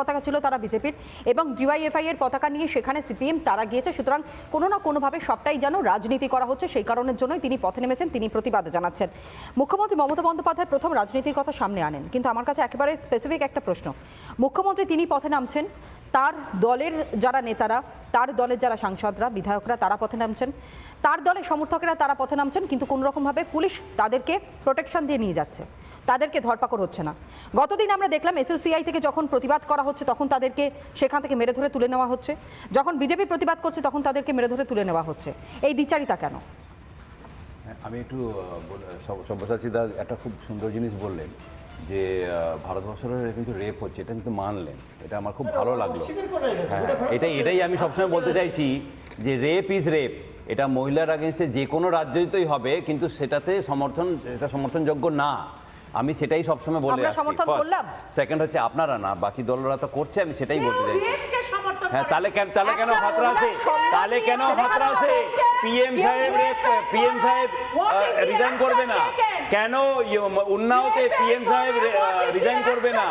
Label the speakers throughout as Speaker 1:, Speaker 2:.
Speaker 1: পতাকা ছিল তারা বিজেপির এবং ডিওয়াইএফআই এর পতাকা নিয়ে সেখানে সিপিএম তারা গিয়েছে। সুতরাং কোনো না কোনোভাবে সবটাই যেন রাজনীতি করা হচ্ছে, সেই কারণের জন্যই তিনি পথে নেমেছেন, তিনি প্রতিবাদ জানাচ্ছেন। মুখ্যমন্ত্রী মমতা বন্দ্যোপাধ্যায় প্রথম রাজনীতির কথা সামনে আনেন। কিন্তু আমার কাছে একেবারে স্পেসিফিক একটা প্রশ্ন। মুখ্যমন্ত্রী তিনি পথে নামছেন, তার দলের যারা নেতারা, তার দলের যারা সাংসদরা, বিধায়করা, তারা পথে নামছেন। তার দলের সমর্থকেরা তারা পথে নামছেন, কিন্তু কোনোরকমভাবে পুলিশ তাদেরকে প্রোটেকশন দিয়ে নিয়ে যাচ্ছে। তাদেরকে ধরপাকড় হচ্ছে না। গতদিন আমরা দেখলাম এসওসিআই থেকে যখন প্রতিবাদ করা হচ্ছে তখন তাদেরকে সেখান থেকে মেরে ধরে তুলে নেওয়া হচ্ছে। যখন বিজেপি প্রতিবাদ করছে তখন তাদেরকে মেরে ধরে তুলে নেওয়া হচ্ছে। এই দ্বিচারিতা কেন?
Speaker 2: হ্যাঁ, আমি একটু সব্যসাচী দা একটা খুব সুন্দর জিনিস বললেন যে ভারতবর্ষের কিন্তু রেপ হচ্ছে এটা কিন্তু মানলেন। এটা আমার খুব ভালো লাগল। হ্যাঁ এটাই এটাই আমি সবসময় বলতে চাইছি যে রেপ ইজ রেপ এটা মহিলার আগেনস্টে যে কোনো রাজ্যতেই হবে কিন্তু সেটাতে সমর্থন এটা সমর্থনযোগ্য না। আমি সেটাই সবসময় বলে
Speaker 1: আমরা সমর্থন করলাম?
Speaker 2: সেকেন্ড হচ্ছে আপনারা না বাকি দলরা তো করছে আমি সেটাই বলতে
Speaker 3: সমর্থন
Speaker 2: হ্যাঁ তাহলে কেন তাহলে কেন
Speaker 1: একটা
Speaker 2: আছে? তাহলে কেন হাতরা আছে? পিএম সাহেব পিএম সাহেব রিজাইন করবে না। কেন ইয়ে- উন্নাওতে পিএম সাহেব রিজাইন করবে না?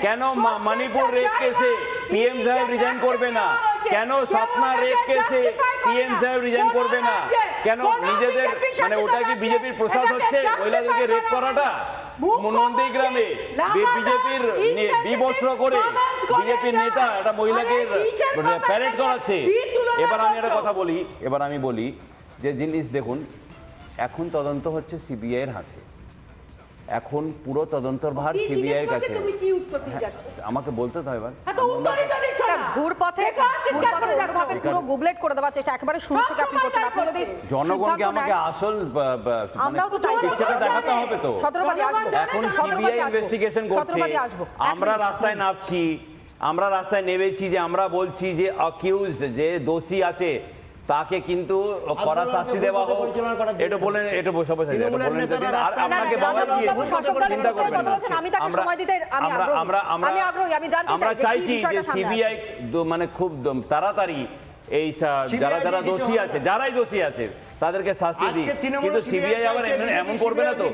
Speaker 2: কেন মণিপুর রেপ কেসে? পিএম সাহেব রিজাইন করবে না? কেন স্বপ্না রেপ কেসে পিএম সাহেব রিজাইন করবে না? কেন নিজেদের মানে ওটা কি বিজেপির প্রসাদ হচ্ছে? মহিলাদেরকে রেপ করাটা? নন্দীগ্রামে
Speaker 3: লাগাতার
Speaker 2: বিজেপির বিবস্ত্র করে বিজেপির নেতা একটা মহিলাকে প্যারেড
Speaker 3: থেকে
Speaker 2: করাচ্ছে। এবার আমি একটা কথা বলি এবার আমি বলি যে জিনিস দেখুন এখন তদন্ত হচ্ছে সিবিআই এর হাতে। এখন পুরো তদন্তর ভার সিবিআই কাছে।
Speaker 3: যাচ্ছ?
Speaker 2: আমাকে বলতে তো হয় এবার।
Speaker 3: ঘুর
Speaker 1: পথে পুরো গুবলেট করে দেওয়ার চেষ্টা একেবারে শুরু থেকে আপনি করছেন। আপনি যদি
Speaker 2: জনগণকে আমাকে আসল মানে
Speaker 1: আমরাও তো তাই
Speaker 2: পিকচারটা দেখাতে হবে তো।
Speaker 1: সতেরোবাদী আসব।
Speaker 2: এখন সিবিআই ইনভেস্টিগেশন করছে। আমরা রাস্তায় নামছি আমরা রাস্তায় নেমেছি যে আমরা বলছি যে অ্যাকিউজড যে দোষী আছে তাকে কিন্তু কড়া শাস্তি দেওয়া হোক। এটা বলেন এটা বসে বসে এটা বলে
Speaker 4: নিতে
Speaker 2: দিন। আর আপনাকে বাবা
Speaker 1: রাজনৈতিক
Speaker 2: দিয়ে
Speaker 1: বাবু শাসক দলের
Speaker 2: চিন্তা করবেন না।
Speaker 1: বলছেন, আমি তাকে
Speaker 2: আমরা-
Speaker 1: সময় দিতে আমি
Speaker 2: আমরা। আমরা আমরা আমরা চাইছি যে সিবিআই মানে খুব তাড়াতাড়ি এই যারা যারা দোষী আছে। যারাই দোষী আছে তাদেরকে শাস্তি দিই। কিন্তু সিবিআই আবার এমন করবে না তো।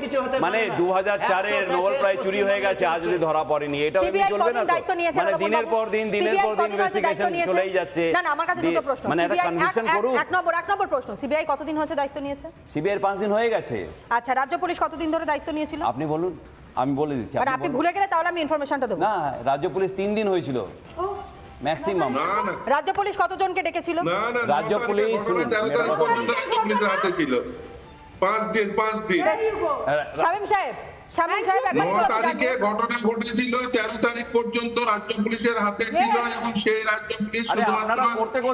Speaker 2: মানে দু হাজার চারের নোবেল প্রাইজ চুরি হয়ে গেছে আজ
Speaker 4: হচ্ছে।
Speaker 2: যদি ধরা পড়েনি
Speaker 1: CBI
Speaker 2: চলবে না তো।
Speaker 1: দায়িত্ব নিয়েছে
Speaker 2: মানে দিনের পর দিন দিনের পর দিন
Speaker 1: কতদিন হয়েছে দায়িত্ব
Speaker 2: ইনভেস্টিগেশন চলেই যাচ্ছে।
Speaker 1: না না আমার কাছে দুটো প্রশ্ন।
Speaker 2: মানে একটা কনভিকশন করুক।
Speaker 1: এক নম্বর এক নম্বর প্রশ্ন। সিবিআই কতদিন হয়েছে দায়িত্ব নিয়েছে?
Speaker 2: সিবিআই পাঁচ দিন হয়ে গেছে।
Speaker 1: আচ্ছা রাজ্য পুলিশ কতদিন ধরে দায়িত্ব নিয়েছিল?
Speaker 2: আপনি বলুন আমি বলে দিচ্ছি।
Speaker 1: মানে
Speaker 2: আপনি
Speaker 1: আপনি ভুলে গেলে তাহলে আমি ইনফরমেশনটা দেবো।
Speaker 2: না রাজ্য পুলিশ তিন দিন হয়েছিল। ম্যাক্সিমাম
Speaker 1: রাজ্য পুলিশ কতজনকে ডেকেছিল?
Speaker 5: না না
Speaker 2: রাজ্য পুলিশ
Speaker 5: পর্যন্ত হাতে ছিল। পাঁচ দিন পাঁচ দিন।
Speaker 1: শামীম সাহেব শামীম সাহেব
Speaker 5: ন
Speaker 1: একবার একটু
Speaker 5: তারিখে ঘটনা ঘটেছিল তেরো তারিখ পর্যন্ত রাজ্য পুলিশের হাতে ছিল এবং সেই রাজ্য পুলিশ শুধুমাত্র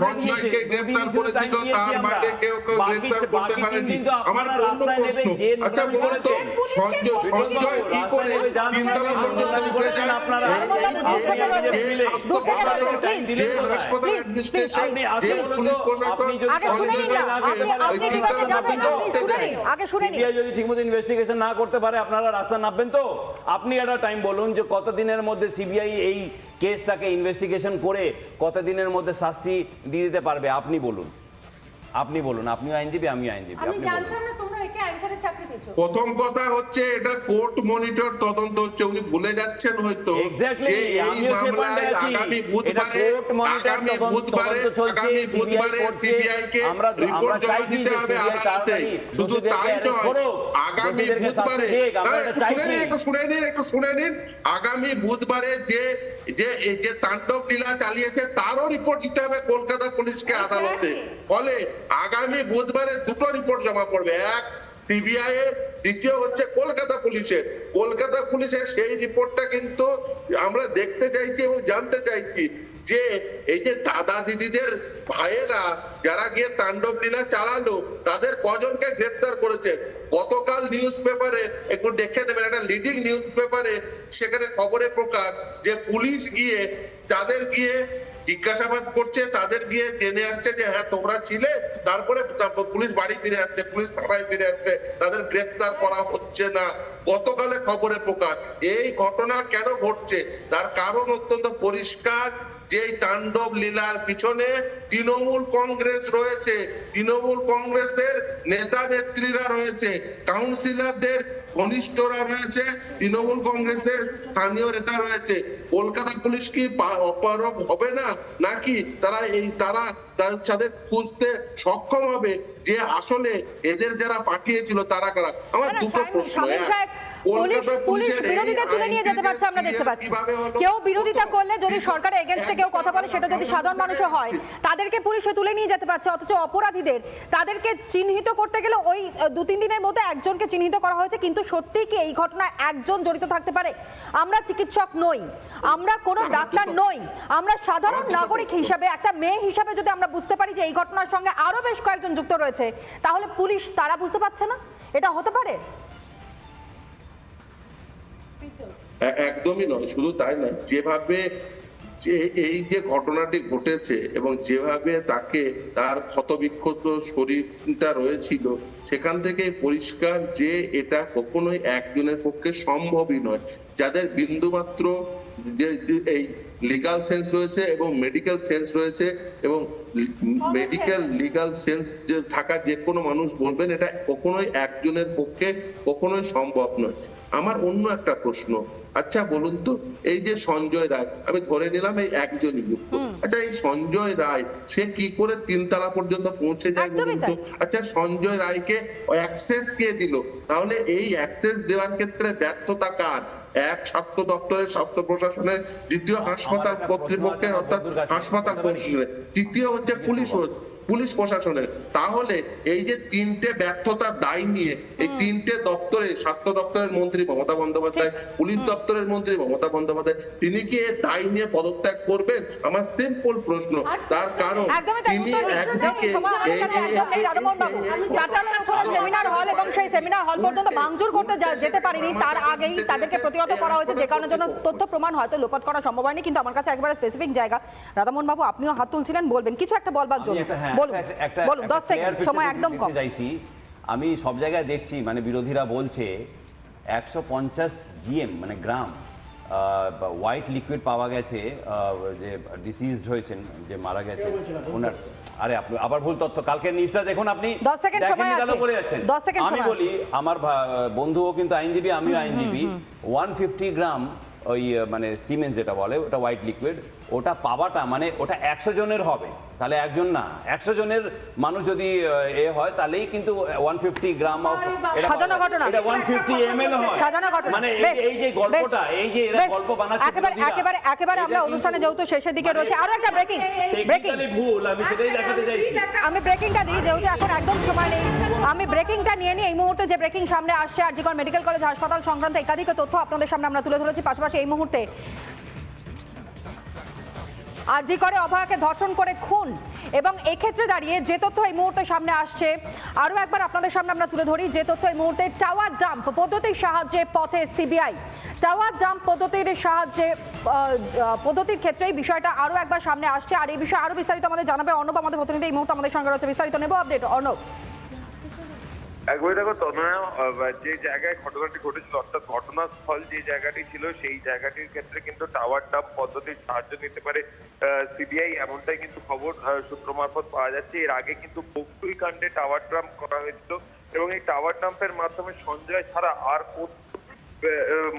Speaker 5: সঞ্জয়কে গ্রেফতার করেছিল তার বাইরে কেউ কেউ গ্রেফতার করতে পারেনি। আমার অন্য প্রশ্ন। আচ্ছা বলুন তো সঞ্জয় সঞ্জয় কি করে তিনতলা পর্যন্ত উঠে যায়
Speaker 2: আপনারা।
Speaker 5: এই-
Speaker 1: আরে বাবু, দূর থেকে
Speaker 5: এই-
Speaker 1: বলছেন,
Speaker 5: এই-
Speaker 1: please,
Speaker 5: এই
Speaker 1: দূর থেকে
Speaker 5: হাসপাতাল-
Speaker 1: বলছেন, please,
Speaker 5: যে
Speaker 2: please,
Speaker 5: হাসপাতাল
Speaker 1: please,
Speaker 5: অ্যাডমিনিস্ট্রেশন
Speaker 2: আপনি
Speaker 5: যে
Speaker 2: আসলে বলুন
Speaker 5: পুলিশ
Speaker 2: তো,
Speaker 5: প্রশাসন
Speaker 2: আপনি যদি
Speaker 1: আগে শুনে নিন
Speaker 2: যদি ঠিকমতো ইনভেস্টিগেশন না করতে পারে আপনারা রাস্তা নামবেন তো? আপনি একটা টাইম বলুন যে কত দিনের মধ্যে সিবিআই এই কেসটাকে ইনভেস্টিগেশন করে কত দিনের মধ্যে শাস্তি দিয়ে দিতে পারবে? আপনি বলুন। আপনি বলুন আপনিও আইনজীবী আমিও আইনজীবী
Speaker 3: আমি
Speaker 2: আপনি বলুন।
Speaker 5: প্রথম কথা হচ্ছে এটা কোর্ট মনিটর তদন্ত হচ্ছে উনি ভুলে যাচ্ছেন হয়তো। যে এই মামলায় আগামী বুধবারে আগামী বুধবারে আগামী বুধবারে সিবিআই কে রিপোর্ট জমা দিতে
Speaker 2: যে
Speaker 5: হবে আদালতে। শুধু তাই নয় আগামী বুধবারে একটু শুনে নিন একটু শুনে নিন একটু শুনে নিন। আগামী বুধবারে যে যে যে তাণ্ডব লীলা চালিয়েছে তারও রিপোর্ট দিতে হবে কলকাতা পুলিশকে আদালতে। ফলে আগামী বুধবারে দুটো রিপোর্ট জমা পড়বে। এক সিবিআই এর, দ্বিতীয় হচ্ছে কলকাতা পুলিশের। কলকাতা পুলিশের সেই রিপোর্টটা কিন্তু আমরা দেখতে চাইছি এবং জানতে চাইছি যে এই যে দাদা দিদিদের ভাইয়েরা যারা গিয়ে তাণ্ডব লীলা চালালো, তাদের কজনকে গ্রেফতার করেছে? গতকাল নিউজ পেপারে একটু দেখে দেবেন একটা লিডিং নিউজ পেপারে সেখানে খবরে প্রকাশ যে পুলিশ গিয়ে তাদের গিয়ে জিজ্ঞাসাবাদ করছে, তাদের গিয়ে জেনে আসছে যে হ্যাঁ তোমরা ছিলে, তারপরে পুলিশ বাড়ি ফিরে আসছে, পুলিশ থানায় ফিরে আসছে, তাদের গ্রেপ্তার করা হচ্ছে না। গতকালে খবরে প্রকাশ, এই ঘটনা কেন ঘটছে? তার কারণ অত্যন্ত পরিষ্কার যে এই তাণ্ডব লীলার পিছনে তৃণমূল কংগ্রেস রয়েছে তৃণমূল কংগ্রেসের নেতা নেত্রীরা রয়েছে কাউন্সিলরদের ঘনিষ্ঠরা রয়েছে তৃণমূল কংগ্রেসের স্থানীয় নেতা রয়েছে। কলকাতা পুলিশ কি অপারগ হবে না? নাকি তারা এই তারা তার সাথে খুঁজতে সক্ষম হবে যে আসলে এদের যারা পাঠিয়েছিল তারা কারা? আমার দুটো প্রশ্ন
Speaker 1: পুলিশ
Speaker 5: কলকাতা
Speaker 1: পুলিশ
Speaker 5: পুলিশের এই
Speaker 1: বিরোধিতা তুলে নিয়ে যেতে পারছে আমরা দেখতে পাচ্ছি। কেউ বিরোধিতা করলে যদি সরকারের এগেনস্টে কেউ কথা বলে সেটা যদি সাধারণ মানুষও হয় তাদেরকে পুলিশে তুলে নিয়ে যেতে পারছে অথচ অপরাধীদের তাদেরকে চিহ্নিত করতে গেলে ওই দু তিন দিনের মধ্যে একজনকে চিহ্নিত করা হয়েছে কিন্তু সত্যি কি এই ঘটনায় একজন জড়িত থাকতে পারে? আমরা চিকিৎসক নই আমরা কোনো ডাক্তার নই আমরা সাধারণ নাগরিক হিসাবে একটা মেয়ে হিসাবে যদি আমরা বুঝতে পারি যে এই ঘটনার সঙ্গে আরও বেশ কয়েকজন যুক্ত রয়েছে তাহলে পুলিশ তারা বুঝতে পারছে না? এটা হতে পারে?
Speaker 5: একদমই নয়, শুধু তাই না যেভাবে যে এই যে ঘটনাটি ঘটেছে এবং যেভাবে তাকে তার ক্ষতবিক্ষত শরীরটা রয়েছিল, সেখান থেকে পরিষ্কার যে এটা কখনোই একজনের পক্ষে সম্ভবই নয়। যাদের বিন্দুমাত্র এই লিগাল সেন্স রয়েছে এবং মেডিকেল সেন্স রয়েছে এবং মেডিকেল লিগাল সেন্স যে থাকা যে কোনো মানুষ বলবেন, এটা কখনোই একজনের পক্ষে কখনোই সম্ভব নয়। আমার অন্য একটা প্রশ্ন আচ্ছা বলুন তো এই যে সঞ্জয় রায় আমি ধরে নিলাম এই একজনই যুক্ত আচ্ছা এই সঞ্জয় রায় সে কি করে তিনতলা পর্যন্ত পৌঁছে যায় বলুন তো? আচ্ছা সঞ্জয় রায়কে অ্যাক্সেস কে দিল? তাহলে এই অ্যাক্সেস দেওয়ার ক্ষেত্রে ব্যর্থতা কার? এক স্বাস্থ্য দপ্তরের স্বাস্থ্য প্রশাসনের দ্বিতীয় হাসপাতাল কর্তৃপক্ষের অর্থাৎ হাসপাতাল প্রশাসনের তৃতীয় হচ্ছে পুলিশ পুলিশ প্রশাসনের। তাহলে এই যে তিনটে ব্যর্থতা দায় নিয়ে এই তিনটে দপ্তরে স্বাস্থ্য দপ্তরের মন্ত্রী মমতা বন্দ্যোপাধ্যায় পুলিশ দপ্তরের মন্ত্রী মমতা বন্দ্যোপাধ্যায় তিনি কি এ দায় নিয়ে পদত্যাগ করবেন? আমার সিম্পল প্রশ্ন। তার কারণ তিনি একদিকে
Speaker 1: সেমিনার হল এবং সেই সেমিনার হল পর্যন্ত ভাঙচুর করতে যেতে পারিনি। তার আগেই তাদেরকে প্রতিহত করা হয়েছে যে কারণের জন্য তথ্য প্রমাণ হয়তো লোপাট করা সম্ভব হয়নি কিন্তু আমার কাছে একবারে স্পেসিফিক জায়গা। রাধামোহন বাবু আপনিও হাত তুলছিলেন বলবেন। কিছু একটা বলবার
Speaker 2: আমি
Speaker 1: জন্য।
Speaker 2: একটা- হ্যাঁ,
Speaker 1: বলুন
Speaker 2: একটা- একটা-
Speaker 1: বলুন দশ সেকেন্ড সময় একদম কম।
Speaker 2: চাইছি। আমি সব জায়গায় দেখছি মানে বিরোধীরা বলছে একশো পঞ্চাশ জিএম মানে গ্রাম হোয়াইট লিকুইড পাওয়া গেছে আহ, যে ডিসিজড হয়েছেন যে মারা গেছে ওনার আরে আপনি আবার ভুল তথ্য কালকে নিউজটা দেখুন আপনি।
Speaker 1: 10 সেকেন্ড সময় আছে।
Speaker 2: বলে যাচ্ছেন।
Speaker 1: 10 সেকেন্ড
Speaker 2: আমি বলি আমার বন্ধুও কিন্তু আইনজীবী আমিও আইনজীবী। ওয়ান ফিফটি গ্রাম ওই মানে সিমেন্ট যেটা বলে ওটা হোয়াইট লিকুইড ওটা পাওয়াটা মানে ওটা একশো জনের হবে। তাহলে একজন না একশো জনের মানুষ যদি এ হয় তাহলেই কিন্তু ওয়ান ফিফটি গ্রাম অফ
Speaker 1: সাজানো ঘটনা।
Speaker 2: এটা ওয়ান ফিফটি এম এল হয়।
Speaker 1: সাজানো ঘটনা।
Speaker 2: মানে এই- যে গল্পটা এই যে এরা গল্প বানাচ্ছে
Speaker 1: একেবারে একেবারে একেবারে আমরা অনুষ্ঠানে যেহেতু শেষের দিকে
Speaker 2: মানে
Speaker 1: রয়েছে আরও একটা ব্রেকিং ব্রেকিং
Speaker 2: ভুল আমি সেটাই দেখাতে চাইছি।
Speaker 1: আমি ব্রেকিংটা দিই যেহেতু এখন একদম সময় নেই। আমি ব্রেকিংটা নিয়ে নিই। এই মুহূর্তে যে ব্রেকিং সামনে আসছে, আরজিকর মেডিকেল কলেজ, হাসপাতাল সংক্রান্ত একাধিক তথ্য আপনাদের সামনে আমরা তুলে ধরেছি। পাশাপাশি এই মুহূর্তে আরজি করে অভয়াকে ধর্ষণ করে খুন এবং এক্ষেত্রে দাঁড়িয়ে যে তথ্য এই মুহূর্তে সামনে আসছে, আরও একবার আপনাদের সামনে আমরা তুলে ধরি, যে তথ্য এই মুহূর্তে টাওয়ার ডাম্প পদ্ধতির সাহায্যে পথে সিবিআই। টাওয়ার ডাম্প পদ্ধতির সাহায্যে পদ্ধতির ক্ষেত্রে এই বিষয়টা আরও একবার সামনে আসছে। আর এই বিষয়ে আরও বিস্তারিত আমাদের জানাবে অর্ণব, আমাদের প্রতিনিধি। এই মুহূর্তে আমাদের সঙ্গে রয়েছে বিস্তারিত নেব আপডেট। অর্ণব।
Speaker 4: একবারে দেখো তনয়া যে জায়গায় ঘটনাটি ঘটেছিল, অর্থাৎ ঘটনাস্থল যে জায়গাটি ছিল, সেই জায়গাটির ক্ষেত্রে কিন্তু টাওয়ার ডাম্প পদ্ধতির সাহায্য নিতে পারে সিবিআই এমনটাই কিন্তু খবর সূত্র মারফত পাওয়া যাচ্ছে। এর আগে কিন্তু বকুই কাণ্ডে টাওয়ার ডাম্প করা হয়েছিল এবং এই টাওয়ার ডাম্পের মাধ্যমে সঞ্জয় ছাড়া আর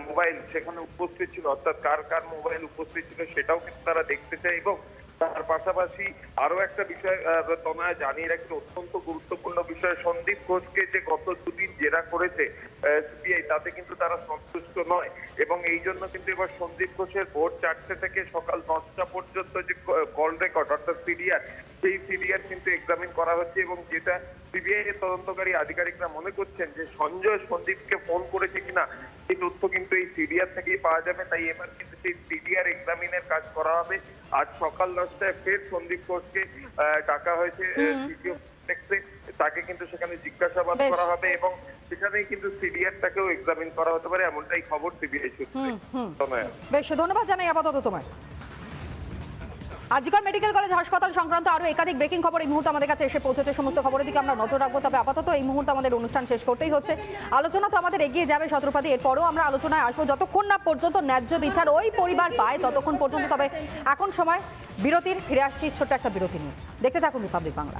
Speaker 4: মোবাইল সেখানে উপস্থিত ছিল, অর্থাৎ কার কার মোবাইল উপস্থিত ছিল সেটাও কিন্তু তারা দেখতে চায় এবং তার পাশাপাশি আরও একটা বিষয় তনয়া জানিয়ে রাখছি অত্যন্ত গুরুত্বপূর্ণ বিষয়, সন্দীপ ঘোষকে যে গত দুদিন জেরা করেছে সিবিআই, তাতে কিন্তু তারা সন্তুষ্ট নয়। এবং এই জন্য কিন্তু এবার সন্দীপ ঘোষের ভোর চারটে থেকে সকাল দশটা পর্যন্ত যে কল রেকর্ড অর্থাৎ সিডিআর, সেই সিডিআর কিন্তু এক্সামিন করা হচ্ছে এবং যেটা সিবিআই এর তদন্তকারী আধিকারিকরা মনে করছেন যে সঞ্জয় সন্দীপকে ফোন করেছে কিনা এই তথ্য কিন্তু এই সিডিআর থেকেই পাওয়া যাবে। তাই এবার কিন্তু সেই সিডিআর এক্সামিনের কাজ করা হবে। আজ সকাল দশটায় ফের সন্দীপ ঘোষকে ডাকা হয়েছে সিডিও তাকে কিন্তু সেখানে জিজ্ঞাসাবাদ করা হবে এবং সেখানেই কিন্তু সিডিআর তাকেও এক্সামিন করা হতে পারে এমনটাই খবর সিবিআই সূত্রে
Speaker 1: বেশ ধন্যবাদ জানাই আপাতত তোমার আরজিকর মেডিকেল কলেজ হাসপাতাল সংক্রান্ত আরও একাধিক ব্রেকিং খবর এই মুহূর্তে আমাদের কাছে এসে পৌঁছেছে, সমস্ত খবরের দিকে আমরা নজর রাখব। তবে আপাতত এই মুহূর্তে আমাদের অনুষ্ঠান শেষ করতেই হচ্ছে। আলোচনা তো আমাদের এগিয়ে যাবে সত্রপাতি এরপরও আমরা আলোচনায় আসব যতক্ষণ না পর্যন্ত ন্যায্য বিচার ওই পরিবার পায়, ততক্ষণ পর্যন্ত। তবে এখন সময় বিরতির, ফিরে আসছি ছোট্ট একটা বিরতি নিয়ে। দেখতে থাকুন রিপাবলিক বাংলা